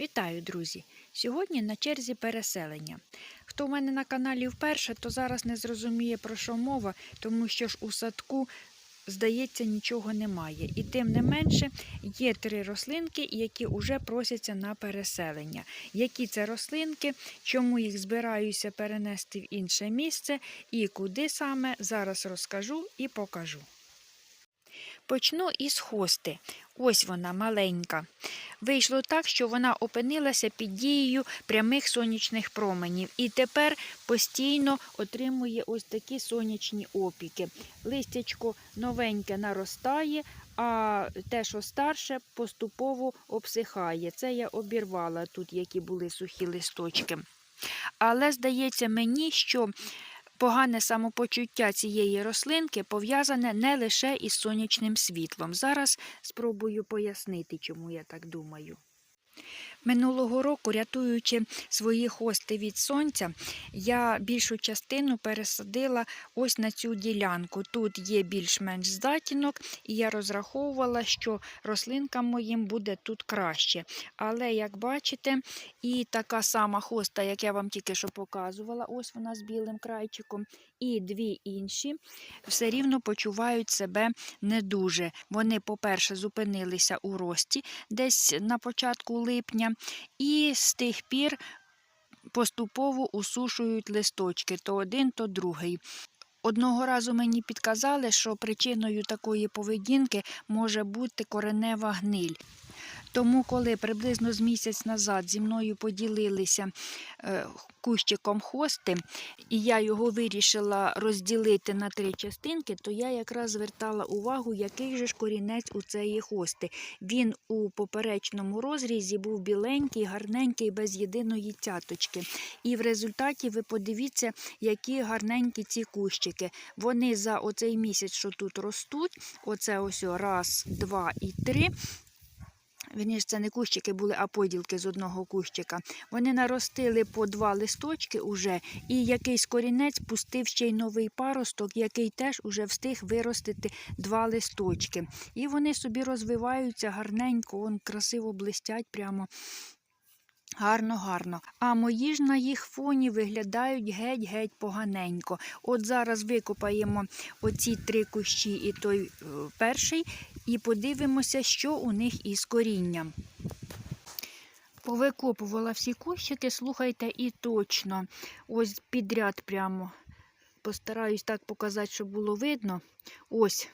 Вітаю, друзі! Сьогодні на черзі переселення. Хто в мене на каналі вперше, то зараз не зрозуміє, про що мова, тому що ж у садку, здається, нічого немає. І тим не менше є три рослинки, які вже просяться на переселення. Які це рослинки, чому їх збираюся перенести в інше місце і куди саме, зараз розкажу і покажу. Почну із хости. Ось вона маленька. Вийшло так, що вона опинилася під дією прямих сонячних променів і тепер постійно отримує ось такі сонячні опіки. Листячко новеньке наростає, а те, що старше, поступово обсихає. Це я обірвала тут, які були сухі листочки. Але здається мені, що Погане самопочуття цієї рослинки пов'язане не лише із сонячним світлом. Зараз спробую пояснити, чому я так думаю. Минулого року, рятуючи свої хости від сонця, я більшу частину пересадила ось на цю ділянку. Тут є більш-менш здатінок, і я розраховувала, що рослинкам моїм буде тут краще. Але, як бачите, і така сама хоста, як я вам тільки що показувала, ось вона з білим крайчиком, і дві інші все рівно почувають себе не дуже. Вони, по-перше, зупинилися у рості десь на початку липня, і з тих пір поступово усушують листочки то один, то другий. Одного разу мені підказали, що причиною такої поведінки може бути коренева гниль. Тому, коли приблизно з місяць назад зі мною поділилися е, кущиком хости, і я його вирішила розділити на три частинки, то я якраз звертала увагу, який же ж корінець у цієї хости. Він у поперечному розрізі був біленький, гарненький, без єдиної цяточки. І в результаті ви подивіться, які гарненькі ці кущики. Вони за оцей місяць, що тут ростуть, оце ось раз, два і три. Вірніше, це не кущики були, а поділки з одного кущика. Вони наростили по два листочки уже, і якийсь корінець пустив ще й новий паросток, який теж уже встиг виростити два листочки. І вони собі розвиваються гарненько, вон красиво блистять прямо. Гарно, гарно. А мої ж на їх фоні виглядають геть-геть поганенько. От зараз викопаємо оці три кущі і той е, перший, і подивимося, що у них із корінням. Повикопувала всі кущики, слухайте, і точно. Ось підряд прямо. Постараюсь так показати, щоб було видно. Ось.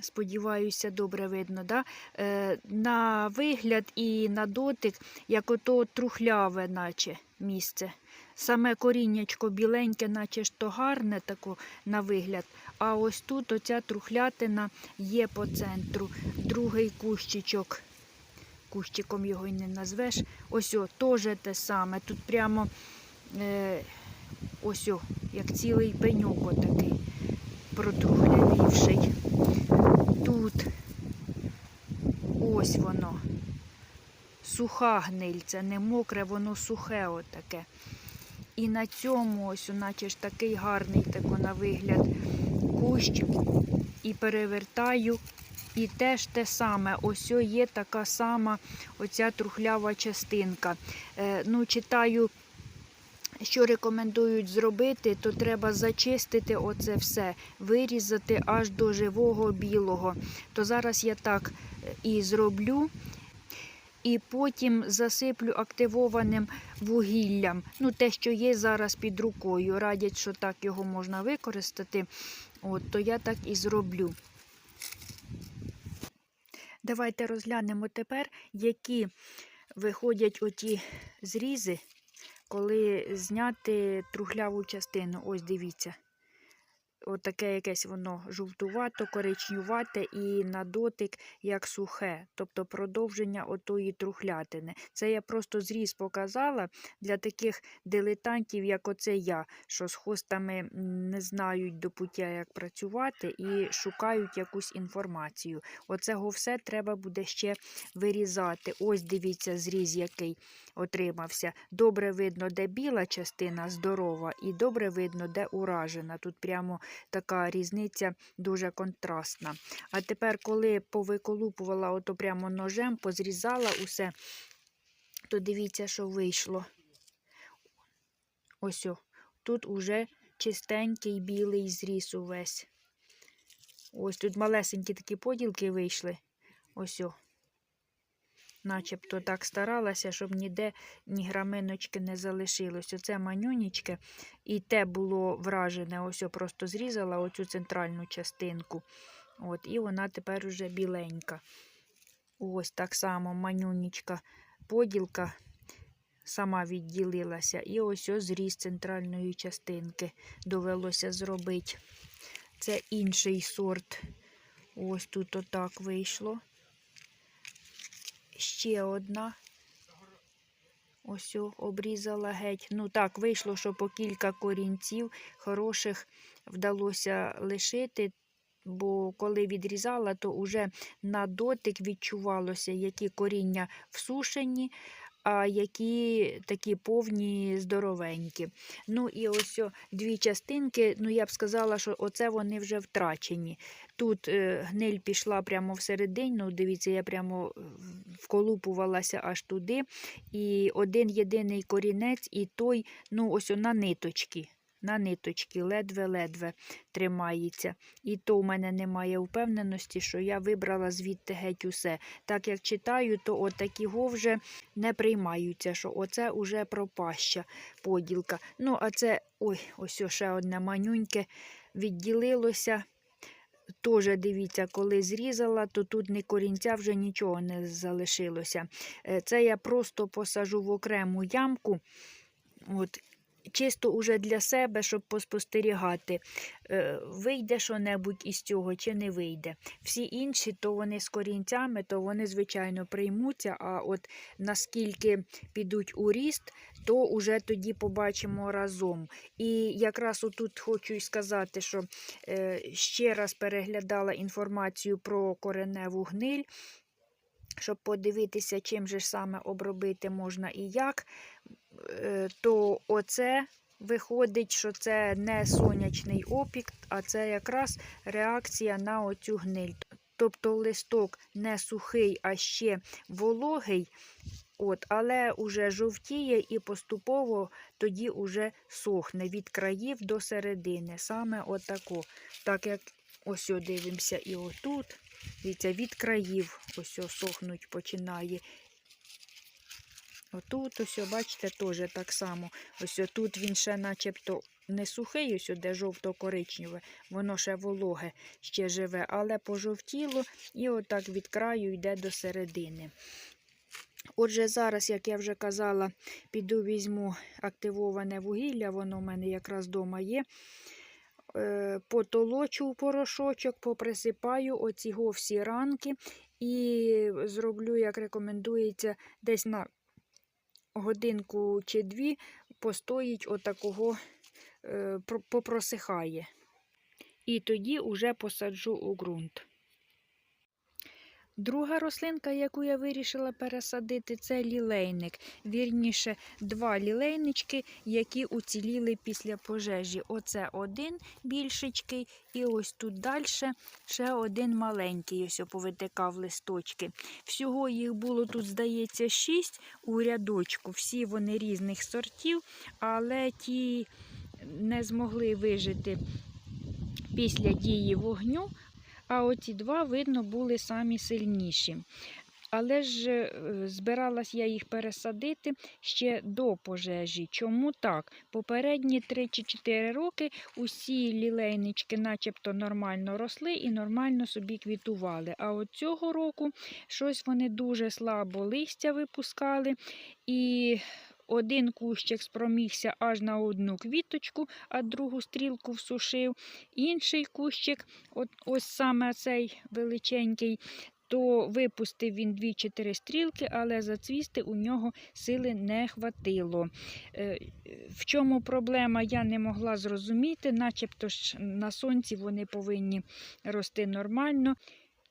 Сподіваюся, добре видно. Да? Е, На вигляд і на дотик, як ото трухляве, наче місце. Саме коріннячко біленьке, наче ж то гарне тако на вигляд. А ось тут оця трухлятина є по центру. Другий кущичок. Кущиком його й не назвеш. Ось о, теж те саме. Тут прямо е, ось о, як цілий пеньок отакий протрухлявівший. Тут ось воно. Суха гниль, це не мокре, воно сухе отаке. І на цьому ось, наче ж такий гарний тако на вигляд кущ. І перевертаю. І теж те саме, ось є така сама оця трухлява частинка. Е, ну, Читаю, що рекомендують зробити, то треба зачистити оце все, вирізати аж до живого білого. То зараз я так е, і зроблю. І потім засиплю активованим вугіллям. Ну, те, що є зараз під рукою. Радять, що так його можна використати. От, То я так і зроблю. Давайте розглянемо тепер, які виходять оті зрізи, коли зняти трухляву частину. Ось дивіться. Отаке якесь воно жовтувато, коричнювате і на дотик як сухе, тобто продовження отої трухлятини. Це я просто зріз показала для таких дилетантів, як оце я, що з хостами не знають до пуття, як працювати, і шукають якусь інформацію. Оцього все треба буде ще вирізати. Ось дивіться, зріз, який отримався. Добре видно, де біла частина здорова, і добре видно, де уражена. Тут прямо така різниця дуже контрастна. А тепер, коли повиколупувала ото прямо ножем, позрізала усе, то дивіться, що вийшло. Ось тут уже чистенький білий зріс увесь. Ось тут малесенькі такі поділки вийшли. Ось о. Начебто так старалася, щоб ніде ні граминочки не залишилось. Оце манюнічке. І те було вражене. Ось просто зрізала оцю центральну частинку. От, і вона тепер уже біленька. Ось так само манюнічка поділка сама відділилася. І ось ось зріз центральної частинки довелося зробити. Це інший сорт. Ось тут отак вийшло. Ще одна. Ось обрізала геть. Ну так, вийшло, що по кілька корінців хороших вдалося лишити, бо коли відрізала, то вже на дотик відчувалося, які коріння всушені, які такі повні, здоровенькі. Ну і ось о, дві частинки, ну я б сказала, що оце вони вже втрачені. Тут е, гниль пішла прямо всередину, дивіться, я прямо вколупувалася аж туди. І один єдиний корінець, і той, ну ось на ниточки. На ниточки, ледве-ледве тримається. І то в мене немає впевненості, що я вибрала звідти геть усе. Так як читаю, то отакі вже не приймаються, що оце уже пропаща поділка. Ну, а це, ой, ось ще одне манюньке відділилося. Тоже дивіться, коли зрізала, то тут ні корінця вже нічого не залишилося. Е, Це я просто посажу в окрему ямку. От, Чисто уже для себе, щоб поспостерігати, е, вийде що-небудь із цього чи не вийде. Всі інші, то вони з корінцями, то вони, звичайно, приймуться. А от наскільки підуть у ріст, то уже тоді побачимо разом. І якраз отут хочу сказати, що е, ще раз переглядала інформацію про кореневу гниль. Щоб подивитися, чим же саме обробити можна і як, то оце виходить, що це не сонячний опік, а це якраз реакція на оцю гниль. Тобто листок не сухий, а ще вологий, от, але вже жовтіє і поступово тоді уже сохне від країв до середини. Саме отако. Так як ось дивимося і отут. Від країв ось сохнуть починає. Отут, ось, бачите, теж так само. Ось тут він ще начебто не сухий, ось де жовто-коричневе, воно ще вологе, ще живе, але пожовтіло і отак від краю йде до середини. Отже, зараз, як я вже казала, піду візьму активоване вугілля, воно в мене якраз вдома є. Е, потолочу в порошочок, поприсипаю оці всі ранки і зроблю, як рекомендується, десь на годинку чи дві постоїть отакого, е, попросихає. І тоді вже посаджу у ґрунт. Друга рослинка, яку я вирішила пересадити, це лілейник. Вірніше, два лілейнички, які уціліли після пожежі. Оце один більшечкий, і ось тут далі ще один маленький, ось повитикав листочки. Всього їх було тут, здається, шість у рядочку. Всі вони різних сортів, але ті не змогли вижити після дії вогню. А оці два, видно, були самі сильніші. Але ж е, збиралась я їх пересадити ще до пожежі. Чому так? Попередні 3 чи 4 роки усі лілейнички начебто нормально росли і нормально собі квітували. А от цього року щось вони дуже слабо листя випускали. І один кущик спромігся аж на одну квіточку, а другу стрілку всушив. Інший кущик, от ось саме цей величенький, то випустив він дві чи три стрілки, але зацвісти у нього сили не хватило. Е, в чому проблема, я не могла зрозуміти, начебто ж на сонці вони повинні рости нормально.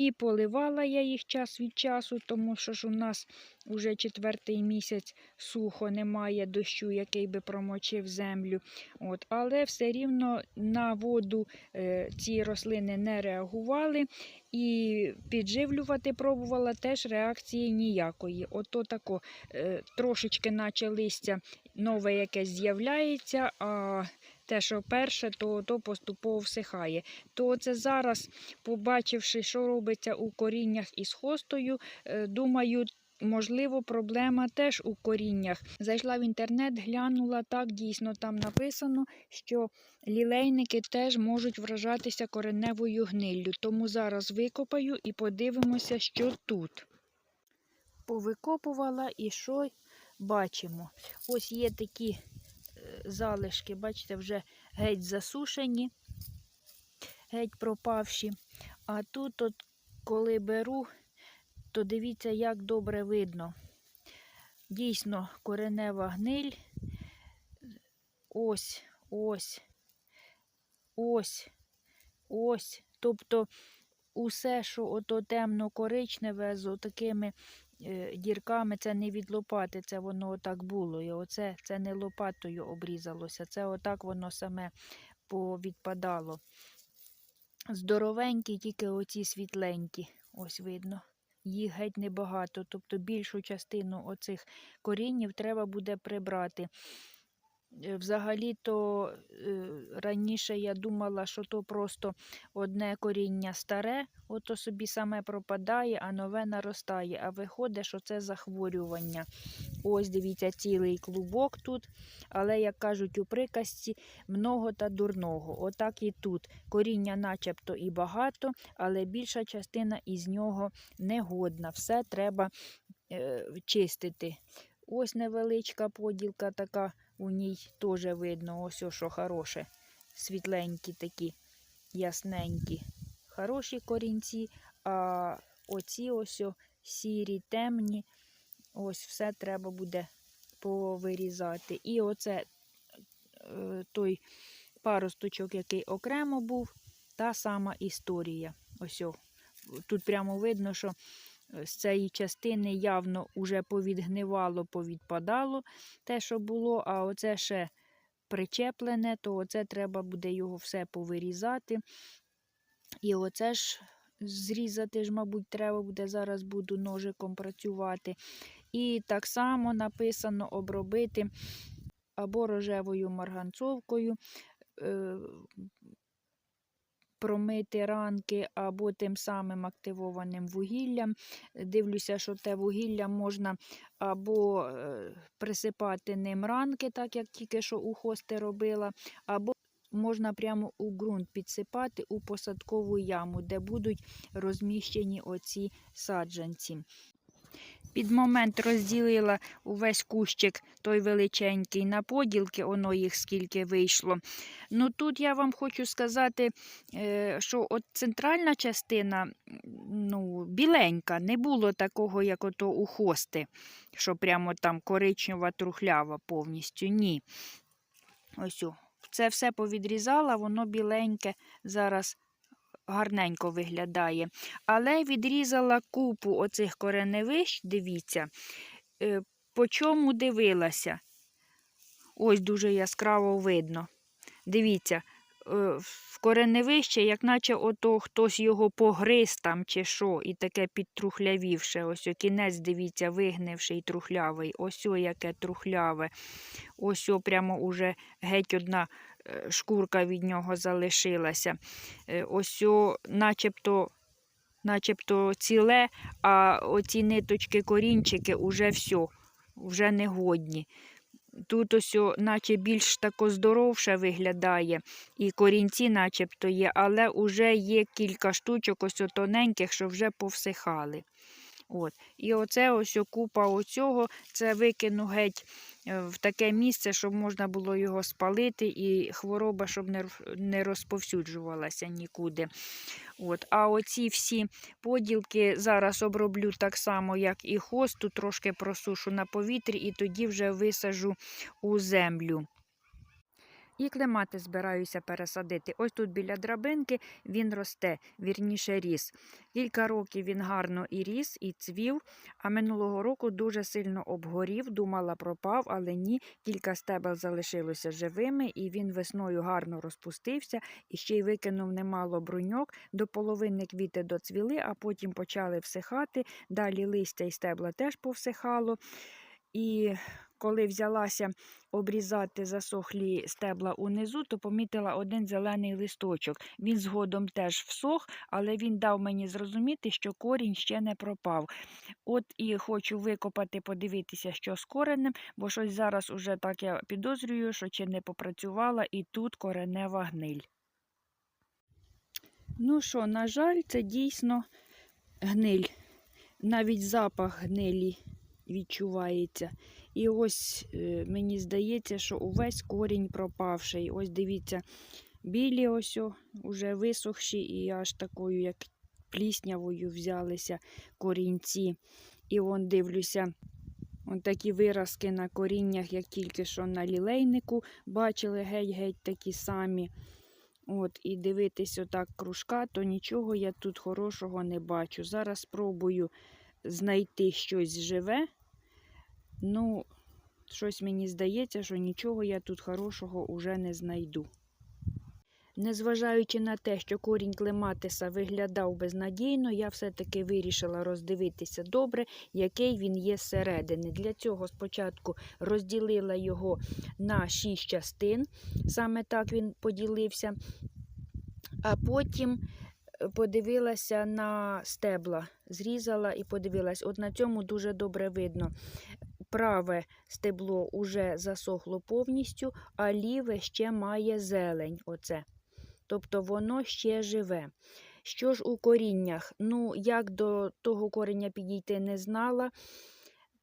І поливала я їх час від часу, тому що ж у нас уже четвертий місяць сухо, немає дощу, який би промочив землю. От, але все рівно на воду е, ці рослини не реагували. І підживлювати пробувала теж реакції ніякої. Ото тако е, трошечки наче листя нове якесь з'являється, а те, що перше, то, то поступово всихає. То це зараз, побачивши, що робиться у коріннях із хостою, е, думаю, можливо, проблема теж у коріннях. Зайшла в інтернет, глянула так, дійсно там написано, що лілейники теж можуть вражатися кореневою гниллю. Тому зараз викопаю і подивимося, що тут. Повикопувала і що бачимо. Ось є такі залишки, бачите, вже геть засушені, геть пропавші. А тут, от, коли беру, то дивіться, як добре видно. Дійсно, коренева гниль. Ось, ось, ось, ось. Тобто усе, що ото темно-коричневе з такими дірками, це не від лопати, це воно отак було. І оце це не лопатою обрізалося, це отак воно саме повідпадало. Здоровенькі, тільки оці світленькі, ось видно. Їх геть небагато, тобто більшу частину оцих корінів треба буде прибрати. Е, Взагалі-то е, раніше я думала, що то просто одне коріння старе, ото собі саме пропадає, а нове наростає. А виходить, що це захворювання. Ось дивіться, цілий клубок тут. Але, як кажуть у приказці, много та дурного. Отак і тут. Коріння начебто і багато, але більша частина із нього негодна. Все треба е, чистити. Ось невеличка поділка така у ній теж видно, ось що хороше. Світленькі такі, ясненькі. Хороші корінці, а оці ось сірі, темні, ось все треба буде повирізати. І оце е, той паросточок, який окремо був, та сама історія. Ось. Тут прямо видно, що з цієї частини явно вже повідгнивало, повідпадало те, що було, а оце ще причеплене, то оце треба буде його все повирізати. І оце ж зрізати ж, мабуть, треба буде. Зараз буду ножиком працювати. І так само написано обробити або рожевою марганцовкою. Промити ранки або тим самим активованим вугіллям. Дивлюся, що те вугілля можна або е, присипати ним ранки, так як тільки що у хости робила, або можна прямо у ґрунт підсипати у посадкову яму, де будуть розміщені оці саджанці. Під момент розділила увесь кущик той величенький на поділки, воно їх скільки вийшло. Ну тут я вам хочу сказати, е, що от центральна частина ну, біленька, не було такого, як ото у хости, що прямо там коричнева трухлява повністю. Ні. Ось. Це все повідрізала, воно біленьке зараз гарненько виглядає. Але відрізала купу оцих кореневищ, дивіться, е, по чому дивилася. Ось дуже яскраво видно. Дивіться, е, в кореневище, як наче ото хтось його погриз там чи що, і таке підтрухлявівше. Ось о, кінець, дивіться, вигнивший трухлявий. Ось о, яке трухляве. Ось о, прямо уже геть одна шкурка від нього залишилася. Е, Ось начебто. Начебто ціле, а оці ниточки корінчики уже все, вже негодні. Тут ось, наче більш тако здоровше виглядає, і корінці начебто є, але вже є кілька штучок ось тоненьких, що вже повсихали. От. І оце ось купа оцього, це викину геть е, в таке місце, щоб можна було його спалити, і хвороба, щоб не, розповсюджувалася нікуди. От. А оці всі поділки зараз оброблю так само, як і хосту, трошки просушу на повітрі, і тоді вже висажу у землю. І клемати збираюся пересадити. Ось тут біля драбинки він росте, вірніше ріс. Кілька років він гарно і ріс, і цвів, а минулого року дуже сильно обгорів, думала, пропав, але ні. Кілька стебел залишилося живими, і він весною гарно розпустився і ще й викинув немало бруньок. До половини квіти доцвіли, а потім почали всихати. Далі листя і стебла теж повсихало. І коли взялася обрізати засохлі стебла унизу, то помітила один зелений листочок. Він згодом теж всох, але він дав мені зрозуміти, що корінь ще не пропав. От і хочу викопати, подивитися, що з коренем, бо щось зараз уже так я підозрюю, що чи не попрацювала, і тут коренева гниль. Ну що, на жаль, це дійсно гниль. Навіть запах гнилі відчувається. І ось е, мені здається, що увесь корінь пропавший. Ось дивіться, білі ось уже висохші і аж такою, як пліснявою взялися корінці. І вон дивлюся, Вон такі виразки на коріннях, як тільки що на лілейнику, бачили геть-геть такі самі. От, І дивитись отак кружка, то нічого я тут хорошого не бачу. Зараз спробую знайти щось живе. Ну, щось мені здається, що нічого я тут хорошого уже не знайду. Незважаючи на те, що корінь клематиса виглядав безнадійно, я все-таки вирішила роздивитися добре, який він є зсередини. Для цього спочатку розділила його на шість частин, саме так він поділився, а потім е, подивилася на стебла, зрізала і подивилась. От на цьому дуже добре видно. Праве стебло уже засохло повністю, а ліве ще має зелень. Оце. Тобто воно ще живе. Що ж у коріннях? Ну, як до того коріння підійти не знала,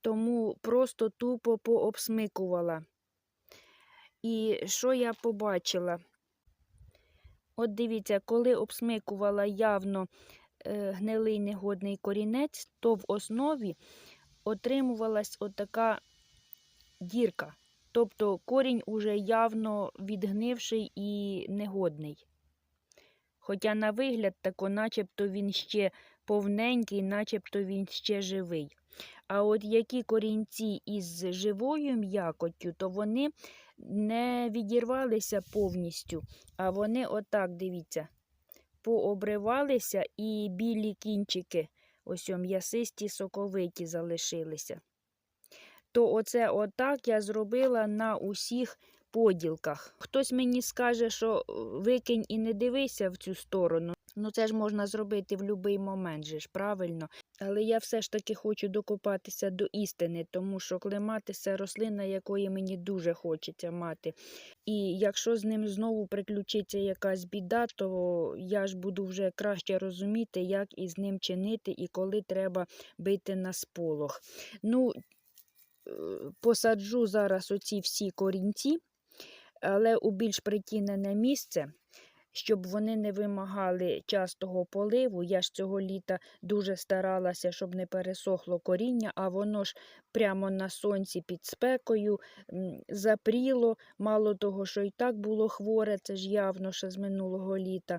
тому просто тупо пообсмикувала. І що я побачила? От дивіться, коли обсмикувала явно е, гнилий негодний корінець, то в основі отримувалась отака дірка. Тобто корінь уже явно відгнивший і негодний. Хоча на вигляд тако, начебто він ще повненький, начебто він ще живий. А от які корінці із живою м'якоттю, то вони не відірвалися повністю, а вони отак, дивіться, пообривалися і білі кінчики, ось м'ясисті соковиті залишилися. То оце отак я зробила на усіх поділках. Хтось мені скаже, що е, викинь і не дивися в цю сторону. Ну це ж можна зробити в будь-який момент, же ж, правильно. Але я все ж таки хочу докопатися до істини, тому що клематися рослина, якої мені дуже хочеться мати. І якщо з ним знову приключиться якась біда, то я ж буду вже краще розуміти, як із ним чинити і коли треба бити на сполох. Ну, е, посаджу зараз оці всі корінці, але у більш притінене місце, щоб вони не вимагали частого поливу. Я ж цього літа дуже старалася, щоб не пересохло коріння, а воно ж прямо на сонці під спекою запріло. Мало того, що і так було хворе, це ж явно ще з минулого літа.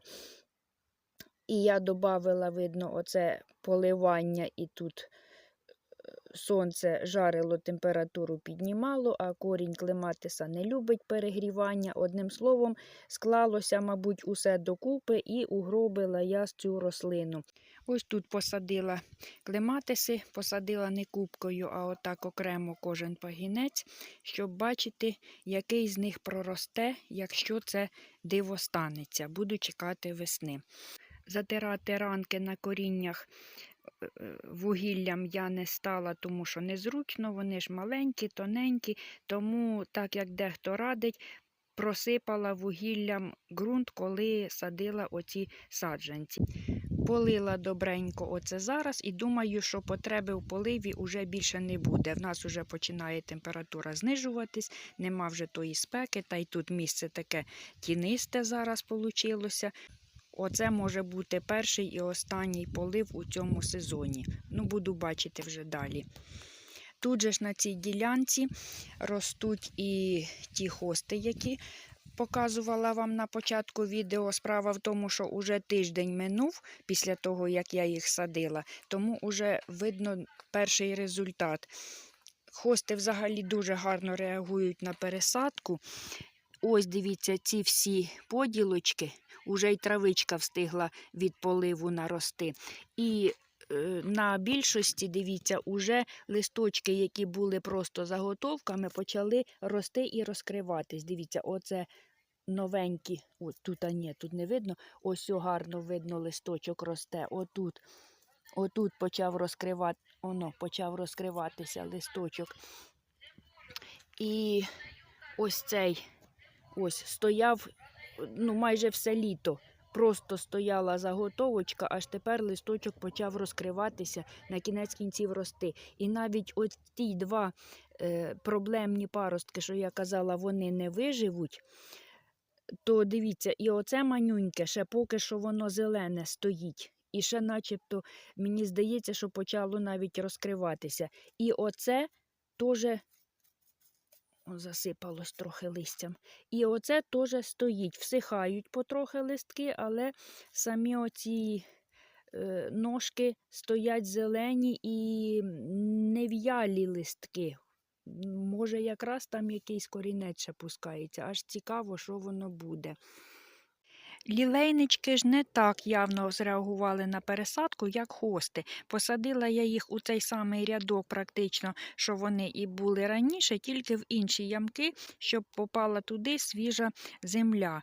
І я додавила, видно, оце поливання і тут сонце жарило, температуру піднімало, а корінь клематиса не любить перегрівання. Одним словом, склалося, мабуть, усе докупи і угробила я цю рослину. Ось тут посадила клематиси, посадила не кубкою, а отак окремо кожен пагінець, щоб бачити, який з них проросте, якщо це диво станеться. Буду чекати весни. Затирати ранки на коріннях вугіллям я не стала, тому що незручно, вони ж маленькі, тоненькі, тому, так як дехто радить, просипала вугіллям ґрунт, коли садила оці саджанці. Полила добренько оце зараз і думаю, що потреби в поливі вже більше не буде. В нас вже починає температура знижуватись, нема вже тої спеки, та й тут місце таке тінисте зараз получилося. Оце може бути перший і останній полив у цьому сезоні. Ну, буду бачити вже далі. Тут же ж на цій ділянці ростуть і ті хости, які показувала вам на початку відео, справа в тому, що уже тиждень минув після того, як я їх садила, тому вже видно перший результат. Хости взагалі дуже гарно реагують на пересадку. Ось дивіться, ці всі поділочки, уже й травичка встигла від поливу нарости. І е, на більшості, дивіться, уже листочки, які були просто заготовками, почали рости і розкриватись. Дивіться, оце новенькі. О, тут а ні, тут не видно. Ось гарно видно, листочок росте. Отут. Отут почав розкривати, воно почав розкриватися листочок. І ось цей ось стояв ну, майже все літо. Просто стояла заготовочка, аж тепер листочок почав розкриватися, на кінець кінців рости. І навіть от ті два е, проблемні паростки, що я казала, вони не виживуть. То дивіться, і оце манюньке, ще поки що воно зелене стоїть. І ще, начебто, мені здається, що почало навіть розкриватися. І оце теж засипалось трохи листям. І оце теж стоїть. Всихають потрохи листки, але самі оці е, ножки стоять зелені і нев'ялі листки. Може, якраз там якийсь корінець ще пускається. Аж цікаво, що воно буде. Лілейнички ж не так явно зреагували на пересадку, як хости. Посадила я їх у цей самий рядок, практично, що вони і були раніше, тільки в інші ямки, щоб попала туди свіжа земля.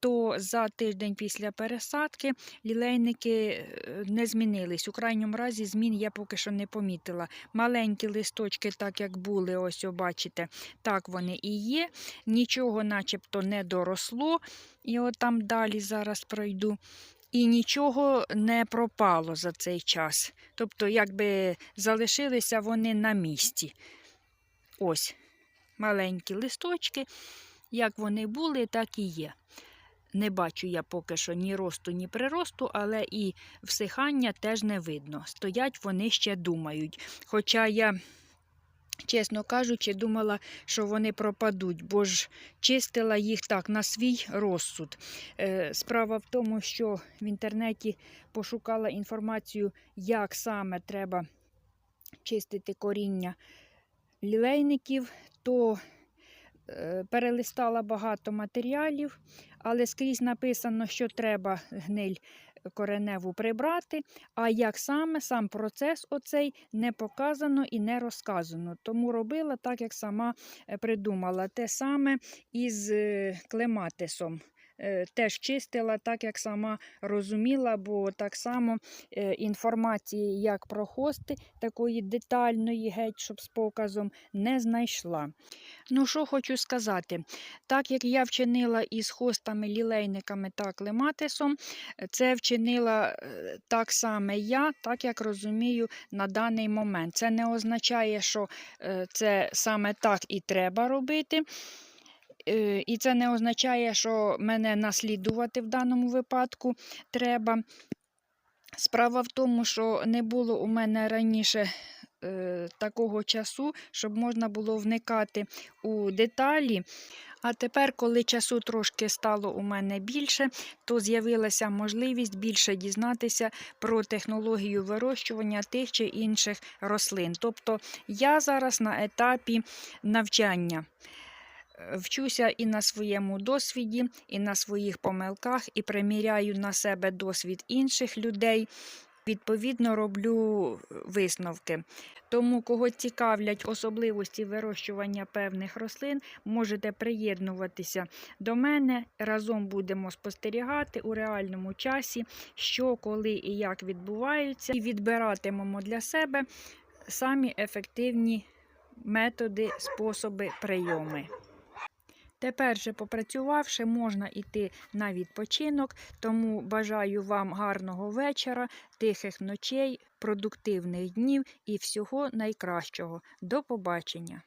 То за тиждень після пересадки лілейники е, не змінились. У крайньому разі змін я поки що не помітила. Маленькі листочки, так як були, ось бачите, так вони і є. Нічого начебто не доросло. І от там далі зараз пройду. І нічого не пропало за цей час. Тобто, якби залишилися вони на місці. Ось маленькі листочки, як вони були, так і є. Не бачу я поки що ні росту, ні приросту, але і всихання теж не видно. Стоять вони ще думають. Хоча я, чесно кажучи, думала, що вони пропадуть, бо ж чистила їх так на свій розсуд. Е, Справа в тому, що в інтернеті пошукала інформацію, як саме треба чистити коріння лілейників, то перелистала багато матеріалів, але скрізь написано, що треба гниль кореневу прибрати. А як саме сам процес оцей не показано і не розказано. Тому робила так, як сама е, придумала. Те саме із е, клематисом. Е, Теж чистила так, як сама розуміла, бо так само е, інформації, як про хости, такої детальної, геть, щоб з показом, не знайшла. Ну, що хочу сказати, так як я вчинила із хостами, лілейниками та клематисом, е, це вчинила е, так само я, так як розумію на даний момент. Це не означає, що е, це саме так і треба робити. І це не означає, що мене наслідувати в даному випадку треба. Справа в тому, що не було у мене раніше такого часу, щоб можна було вникати у деталі. А тепер, коли часу трошки стало у мене більше, то з'явилася можливість більше дізнатися про технологію вирощування тих чи інших рослин. Тобто я зараз на етапі навчання. Е, Вчуся і на своєму досвіді, і на своїх помилках, і приміряю на себе досвід інших людей. Відповідно, роблю висновки. Тому, кого цікавлять особливості вирощування певних рослин, можете приєднуватися до мене. Разом будемо спостерігати у реальному часі, що, коли і як відбувається, і відбиратимемо для себе самі ефективні методи, способи, прийоми. Тепер же, попрацювавши, можна йти на відпочинок, тому бажаю вам гарного вечора, тихих ночей, продуктивних днів і всього найкращого. До побачення!